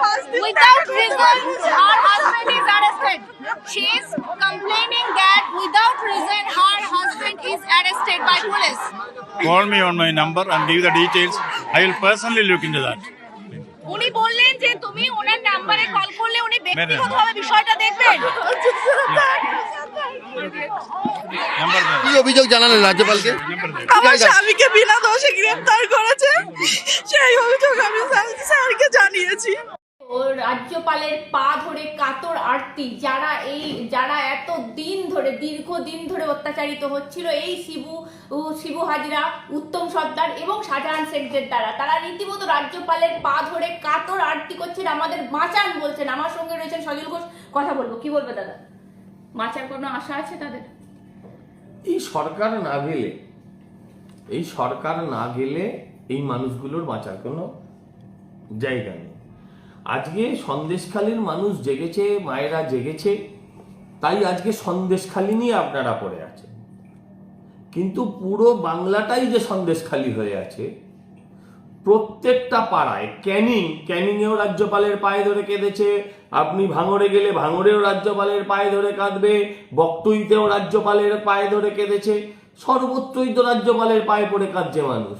Without reason, her husband is arrested. She is complaining that without reason, her husband is arrested by police. Call me on my number and give the details. I will personally look into that. উনি বললেন যে তুমি ওনার নাম্বারে call করলে উনি ব্যক্তিগতভাবে বিষয়টা দেখবেন কি অভিযোগ জানালেন রাজ্যপালকে আমার স্বামীকে বিনা দোষে গ্রেফতার করেছে সেই অভিযোগ আমি স্যারকে জানিয়েছি রাজ্যপালের পা ধরে কাতর আরতি, যারা এই, যারা এত দিন ধরে দীর্ঘ দিন ধরে অত্যাচারিত হচ্ছিল, এই শিবু শিবু হাজরা, উত্তম সর্দার এবং শাহজাহান শেখদের দ্বারা। তারা রীতিমতো রাজ্যপালের পা ধরে কাতর আরতি করছেন, আমাদের বাঁচান বলছেন, আমার সঙ্গে রয়েছেন সজল ঘোষ। কথা বলব, কি বলবে দাদা? বাঁচার কোনো আশা আছে তাদের? এই সরকার না গেলে, এই সরকার না গেলে এই মানুষগুলোর বাঁচার কোনো জায়গা নেই। আজকে সন্দেশখালীর মানুষ জেগেছে, মায়েরা জেগেছে, তাই আজকে সন্দেশখালী নিয়ে আপনারা পড়ে আছে কিন্তু পুরো বাংলাটাই যে সন্দেশখালী হয়ে আছে, প্রত্যেকটা পাড়ায়, ক্যানিং, ক্যানিংয়েও রাজ্যপালের পায়ে ধরে কেঁদেছে, আপনি ভাঙড়ে গেলে ভাঙড়েও রাজ্যপালের পায়ে ধরে কাঁদবে, বকটুইতেও রাজ্যপালের পায়ে ধরে কেঁদেছে, সর্বত্রই তো রাজ্যপালের পায়ে পড়ে কাঁদছে মানুষ।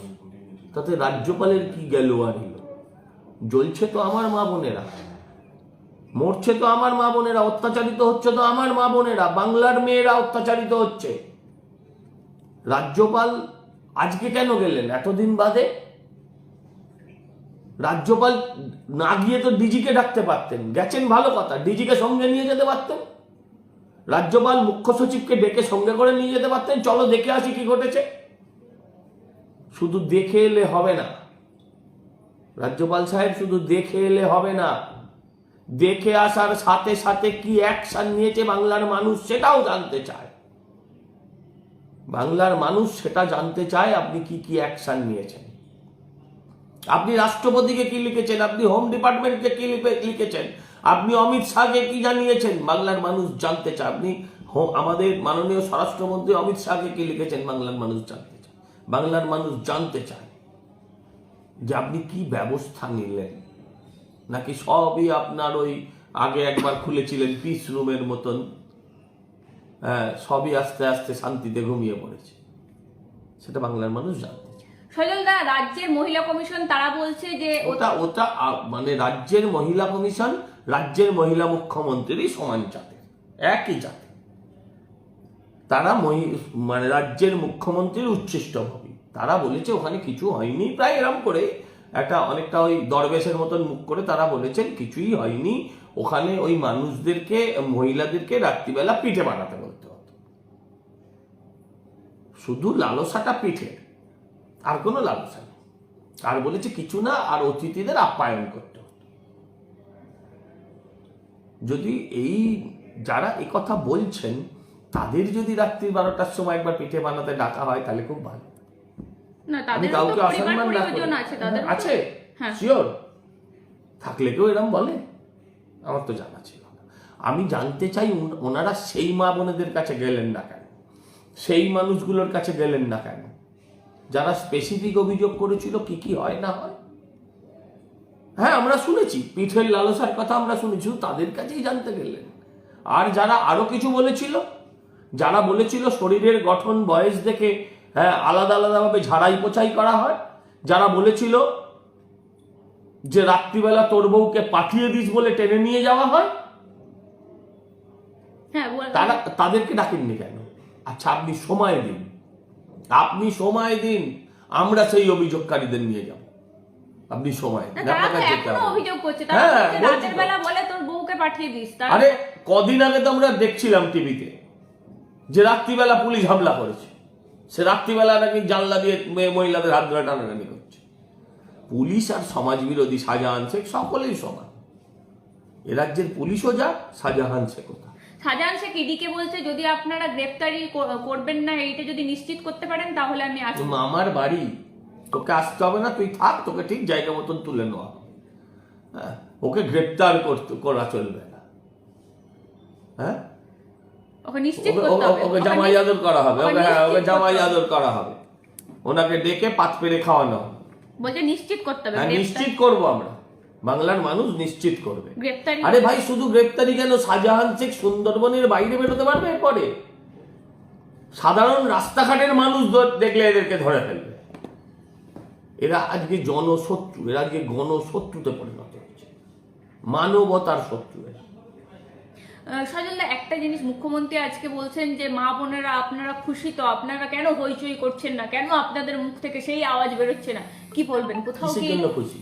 তাতে রাজ্যপালের কি গেল আর? জ্বলছে তো আমার মা বোনেরা। মরছে তো আমার মা বোনেরা, অত্যাচারিত হচ্ছে তো আমার মা বোনেরা, বাংলার মেয়েরা অত্যাচারিত হচ্ছে। রাজ্যপাল আজকে কেন গেলেন? এতদিন বাদে? রাজ্যপাল না গিয়ে তো ডিজিকে ডাকতে পারতেন। গেছেন ভালো কথা, ডিজিকে সঙ্গে নিয়ে যেতে পারতেন। রাজ্যপাল মুখ্য সচিবকে ডেকে সঙ্গে করে নিয়ে যেতে পারতেন। চলো দেখে আসি কি ঘটেছে। শুধু দেখে এলে হবে না। রাজ্যপাল সাহেব শুধু দেখে এলে হবে না। দেখে আসার সাথে সাথে কি অ্যাকশন নিয়েছে বাংলার মানুষ সেটাও জানতে চায়। বাংলার মানুষ সেটা জানতে চায় আপনি কি কি অ্যাকশন নিয়েছেন। আপনি রাষ্ট্রপতিকে কি লিখেছেন? আপনি হোম ডিপার্টমেন্টকে কি লিখে- লিখেছেন? আপনি অমিত শাহকে কি জানিয়েছেন? বাংলার মানুষ জানতে চায়। আপনি আমাদের মাননীয় স্বরাষ্ট্রমন্ত্রী অমিত শাহকে কি লিখেছেন? বাংলার মানুষ জানতে চায়। বাংলার মানুষ জানতে চায়। যে আপনি কি ব্যবস্থা নিলেন? নাকি সবই আপনার ওই আগে একবার খুলেছিলেন পিস রুমের মতন? হ্যাঁ সবই আস্তে আস্তে শান্তিতে ঘুমিয়ে পড়েছে। সেটা বাংলার মানুষ জানতে চায়। সজল দা রাজ্যের মহিলা কমিশন তারা বলছে যে ওটা ওটা মানে রাজ্যের মহিলা কমিশন রাজ্যের মহিলা মুখ্যমন্ত্রী সমান জাতের একই জাতি তারা মহি- মানে রাজ্যের মুখ্যমন্ত্রীর উচ্ছিষ্ট ভাবি তারা বলেছে ওখানে কিছু হয়নি। প্রায় এরম করে একটা অনেকটা ওই দরবেশের মতন মুখ করে তারা বলেছেন, কিছুই হয়নি। ওখানে ওই মানুষদেরকে, মহিলাদেরকে রাত্রিবেলা পিঠে বানাতে বলতে হতো। শুধু লালসাটা পিঠে, আর কোনো লালসা নেই। আর বলেছে কিছু না, আর অতিথিদের আপ্যায়ন করতে হতো। যদি এই যারা কথা বলছেন, তাদের যদি রাত্রি বারোটার সময় একবার পিঠে বানাতে ডাকা হয়, তাহলে খুব ভালো। না আমি তাদের কাউকে অসম্মান না করি। পরিজন আছে তাদের আছে হ্যাঁ। শিওর থাকলে কেউ এরম বলে? আমার তো জানা ছিল না। আমি জানতে চাই ওনারা সেই মা বোনেদের কাছে গেলেন না কেন? সেই মানুষগুলোর কাছে গেলেন না কেন? যারা স্পেসিফিক অভিযোগ করেছিল কি কি হয় না হয়? হ্যাঁ আমরা শুনেছি। পিঠের লালসার কথা আমরা শুনেছি তাদের কাছেই জানতে গেলেন। আর যারা আরও কিছু বলেছিল? যারা বলেছিল শরীরের গঠন বয়স দেখে হ্যাঁ আলাদা আলাদাভাবে ঝাড়াই পোছাই করা হয়। যারা বলেছিল যে রাত্রিবেলা তোর বউকে পাঠিয়ে দিস বলে টেনে নিয়ে যাওয়া হয় হ্যাঁ তারা তাদেরকে ডাকেননি কেন? আচ্ছা আপনি সময় দিন। আপনি সময় দিন আমরা সেই অভিযোগকারীদের নিয়ে যাব। আপনি সময় হ্যাঁ, আরে কদিন আগে তো আমরা দেখছিলাম টিভিতে যে রাত্রিবেলা পুলিশ হামলা করেছে। সে রাত্রিবেলা নাকি জানলা দিয়ে মেয়ে মহিলাদের হাত ধরে টানাটানি করছে। পুলিশ আর সমাজ বিরোধী শাহজাহান শেখ সকলেই সমান। এ রাজ্যের পুলিশও যা শাহজাহান শেখও তা শাহজাহান শেখ ইডিকে বলছে যদি আপনারা গ্রেপ্তারি করবেন না এইটা যদি নিশ্চিত করতে পারেন তাহলে আমি আসব। মামার বাড়ি তোকে আসতে হবে না তুই থাক তোকে ঠিক জায়গা মতন তুলে নেওয়া হবে। হ্যাঁ ওকে গ্রেপ্তার করতে করা চলবে না। হ্যাঁ? ওকে নিশ্চিত করতে হবে ওকে জামাই আদর করা হবে ওকে হ্যাঁ, ওকে জামাই আদর করা হবে। ওনাকে ডেকে পাত পেরে খাওয়ানো। হবে বলছে নিশ্চিত করতে হবে হ্যাঁ নিশ্চিত করব আমরা। বাংলার মানুষ নিশ্চিত করবে। আরে ভাই শুধু গ্রেপ্তারি কেন? শাহজাহান শেখ সুন্দরবনের বাইরে বেরোতে পারবে এরপরে? সাধারণ রাস্তাঘাটের মানুষ দেখলে এদেরকে ধরে ফেলবে। এরা আজকে জনশত্রু এরা আজকে গণশত্রুতে পরিণত হচ্ছে মানবতার শত্রু এরা। সজলদা একটা জিনিস মুখ্যমন্ত্রী আজকে বলছেন যে মা বোনেরা আপনারা খুশি তো আপনারা কেন হইচই করছেন না? কেন আপনাদের মুখ থেকে সেই আওয়াজ বেরোচ্ছে না? কি বলবেন? কোথাও কি খুশি?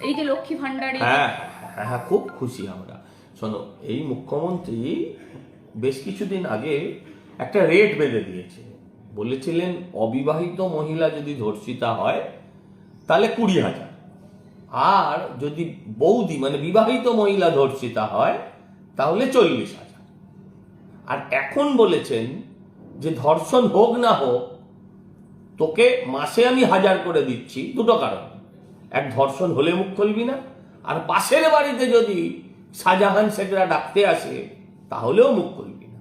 এই যে লক্ষ্মী ভান্ডার হ্যাঁ হ্যাঁ, হ্যাঁ খুব খুশি আমরা। শোনো এই মুখ্যমন্ত্রী বেশ কিছুদিন আগে একটা রেট বেঁধে দিয়েছে। বলেছিলেন অবিবাহিত মহিলা যদি ধর্ষিতা হয় তাহলে কুড়ি হাজার। আর যদি বৌদি মানে বিবাহিত মহিলা ধর্ষিতা হয় তাহলে চল্লিশ হাজার। আর এখন বলেছেন যে ধর্ষণ হোক না হোক, তোকে মাসে আমি হাজার করে দিচ্ছি, দুটো কারণ। এক, ধর্ষণ হলে মুখ খুলবি না, আর পাশের বাড়িতে যদি শাহজাহান শেখরা ডাকতে আসে, তাহলেও মুখ খুলবি না।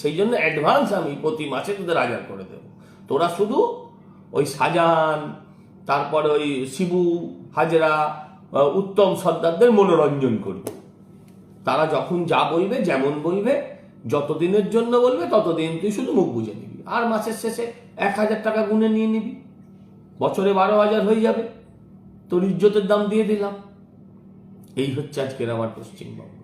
সেই জন্য অ্যাডভান্স আমি প্রতি মাসে তোদের হাজার করে দেবো। তোরা শুধু ওই শাহজাহান, তারপরে ওই শিবু, হাজরা উত্তম সর্দারদের মনোরঞ্জন করবি। তারা যখন যা বলবে যেমন বলবে যতদিনের জন্য বলবে ততদিন তুই শুধু মুখ বুঝে নিবি। আর মাসের শেষে এক হাজার টাকা গুনে নিয়ে নিবি। বছরে বারো হাজার হয়ে যাবে। তোর ইজ্জতের দাম দিয়ে দিলাম। এই হচ্ছে আজকের আমার পশ্চিমবঙ্গ।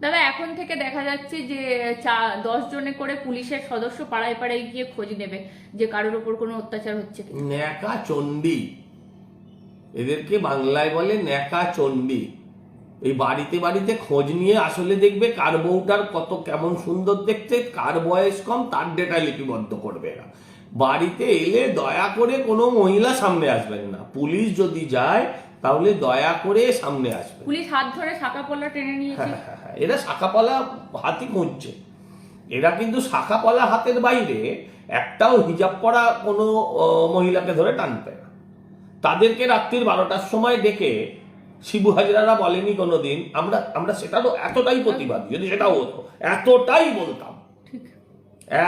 দাদা এখন থেকে দেখা যাচ্ছে যে চা দশ জনে করে পুলিশের সদস্য পাড়ায় পাড়ায় গিয়ে খোঁজ নেবে যে কারোর ওপর কোনো অত্যাচার হচ্ছে ন্যাকা চণ্ডী এদেরকে বাংলায় বলে ন্যাকা চণ্ডী এই বাড়িতে বাড়িতে খোঁজ নিয়ে আসলে দেখবে কার বউটার কত কেমন সুন্দর দেখতে কার বয়স কম তার ডেটা লিপিবদ্ধ করবে এরা বাড়িতে এলে দয়া করে কোনো মহিলা সামনে আসবেন না। পুলিশ যদি যায় তাহলে দয়া করে সামনে আসবে পুলিশ হাত ধরে শাখা পলা টেনে নিয়েছে। হ্যাঁ, হ্যাঁ, হ্যাঁ। এরা শাখাপলা হাতি খুঁজছে। এরা কিন্তু শাখাপলা হাতের বাইরে একটাও হিজাব পরা কোনো মহিলাকে ধরে টানবে না। তাদেরকে রাত্রির বারোটার সময় ডেকে শিবু হাজরারা বলেনি কোনোদিন। আমরা আমরা সেটারও এতটাই প্রতিবাদ যদি সেটাও হতো এতটাই বলতাম।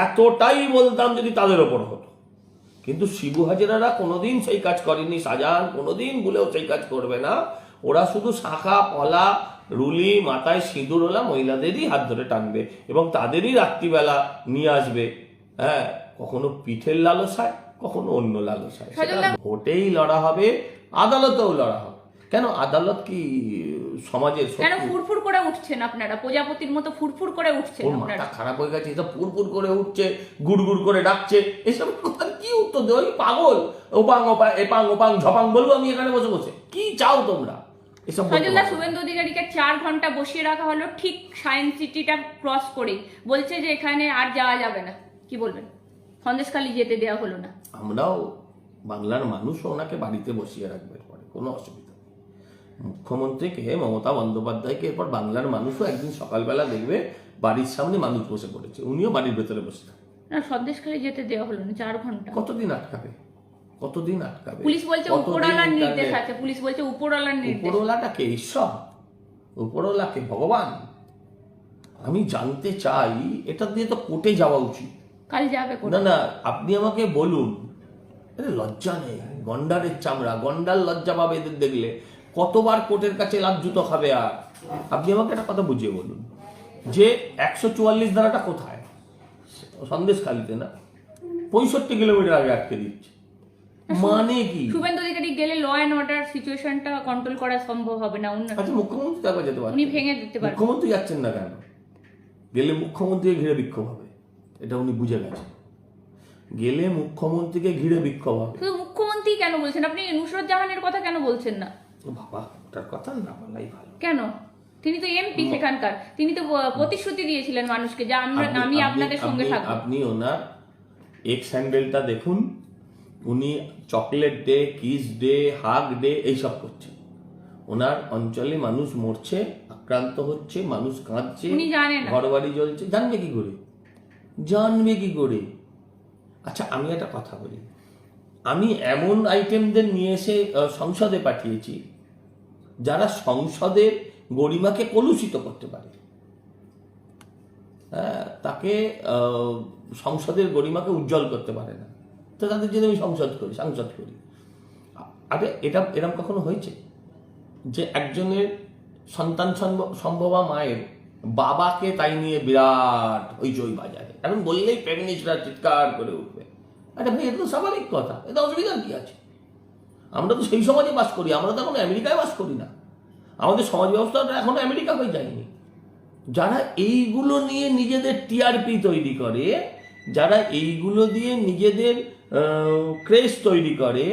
এতটাই বলতাম যদি তাদের ওপর হতো। কিন্তু শিবু হাজরারা কোনোদিন সেই কাজ করেনি শাহজাহান কোনোদিন বলেও সেই কাজ করবে না। ওরা শুধু শাখা পলা রুলি মাথায় সিঁদুরওয়ালা মহিলাদেরই হাত ধরে টানবে এবং তাদেরই রাত্রিবেলা নিয়ে আসবে। হ্যাঁ কখনো পিঠের লালসায় কখনো অন্য লালসায়। সেটা ভোটেই লড়া হবে আদালতেও লড়া হবে। কেন আদালত কি সমাজের কেন ফুরফুর করে উঠছেন আপনারা? প্রজাপতির মতো ফুরফুর করে উঠছেন মাথা খারাপ হয়ে গেছে এসব ফুরফুর করে উঠছে গুড়গুড় করে ডাকছে। এসব কথা কি উত্তর ওই পাগল। ওপাং ওপাং এপাং ওপাং ঝপাং বলব আমি এখানে বসে বসে। কি চাও তোমরা? এসব সজলদা শুভেন্দু অধিকারীকে চার ঘণ্টা বসিয়ে রাখা হলো ঠিক সায়েন্স সিটিটা ক্রস করে বলছে যে এখানে আর যাওয়া যাবে না। কি বলবেন? সন্দেশখালি যেতে দেওয়া হলো না। আমরাও বাংলার মানুষ ওনাকে বাড়িতে বসিয়ে রাখবে পরে কোনো অসুবিধা মুখ্যমন্ত্রীকে মমতা বন্দ্যোপাধ্যায়কে এরপর বাংলার মানুষও একদিন সকালবেলা দেখবে বাড়ির সামনে মানুষ বসে পড়েছে। উনিও বাড়ির ভেতরে বসে থাকবে না সন্দেশখালি যেতে দেওয়া হলো না চার ঘণ্টা। কতদিন আটকাবে? কতদিন আটকাবে? পুলিশ বলছে উপরওয়ালার নির্দেশ আছে পুলিশ বলছে উপরওয়ালার নির্দেশ। উপরওয়ালাটাকে ঈশ্বর? উপরওয়ালাকে ভগবান? আমি জানতে চাই এটা দিয়ে তো কোর্টে যাওয়া উচিত। কাল যাবে না না আপনি আমাকে বলুন। আরে লজ্জা নেই গন্ডারের চামড়া গন্ডার লজ্জা পাবে এদের দেখলে। কতবার কোর্টের কাছে লাজ্জুত খাবে আর? আপনি আমাকে একটা কথা বুঝিয়ে বলুন। যে একশো চুয়াল্লিশ ধারাটা কোথায়? সন্দেশ খালিতে না? পঁয়ষট্টি কিলোমিটার আগে আটকে দিচ্ছে। মানে কি? শুভেন্দু অধিকারী গেলে ল অ্যান্ড অর্ডার সিচুয়েশনটা কন্ট্রোল করা সম্ভব হবে না। উনি- আচ্ছা মুখ্যমন্ত্রী একবার যেতে পারেন উনি ভেঙে দিতে পারবেন মুখ্যমন্ত্রী যাচ্ছেন না কেন? গেলে মুখ্যমন্ত্রীকে ঘিরে বিক্ষোভ হবে। এটা উনি বুঝে গেছেন। গেলে মুখ্যমন্ত্রীকে ঘিরে বিক্ষোভ হবে। শুধু মুখ্যমন্ত্রী কেন বলছেন? আপনি নুসরত জাহানের কথা কেন বলছেন না? বাবা কথা না বলাই ভালো। কেন? তিনি তো এমপি সেখানকার। তিনি তো প্রতিশ্রুতি দিয়েছিলেন মানুষকে যে আমরা আমি আপনাদের সঙ্গে থাকব। আপনি ওনার এক্স হ্যান্ডেলটা দেখুন। উনি chocolate day kiss day hug day এইসব করছেন ওনার অঞ্চলে মানুষ মরছে আক্রান্ত হচ্ছে মানুষ কাঁদছে। ঘর বাড়ি জ্বলছে। জানবে কি করে? জানবে কি করে? আচ্ছা আমি একটা কথা বলি। আমি এমন আইটেমদের নিয়ে এসে সংসদে পাঠিয়েছি। যারা সংসদের গরিমাকে কলুষিত করতে পারে। হ্যাঁ, তাকে সংসদের গরিমাকে উজ্জ্বল করতে পারে না। তো তাদের জন্য আমি সংসদ করি সাংসদ করি। আরে এটা এরম কখনো হয়েছে? যে একজনের সন্তান সম্ভবা মায়ের বাবাকে তাই নিয়ে বিরাট ওই হইচই বাজারে। এখন বললেই ফেমিনিস্টরা চিৎকার করে উঠবে। আরে ভাই এটা তো স্বাভাবিক কথা। এটা অসুবিধার কি আছে? আমরা তো সেই সমাজে বাস করি, আমরা তো এখন আমেরিকায় বাস করি না আমাদের সমাজ ব্যবস্থাটা এখনও আমেরিকা হয়ে যায়নি যারা এইগুলো নিয়ে নিজেদের টিআরপি তৈরি করে, যারা এইগুলো দিয়ে নিজেদের ক্রেজ তৈরি করে,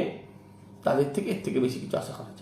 তাদের থেকে এর থেকে বেশি কিছু আশা করা যায়।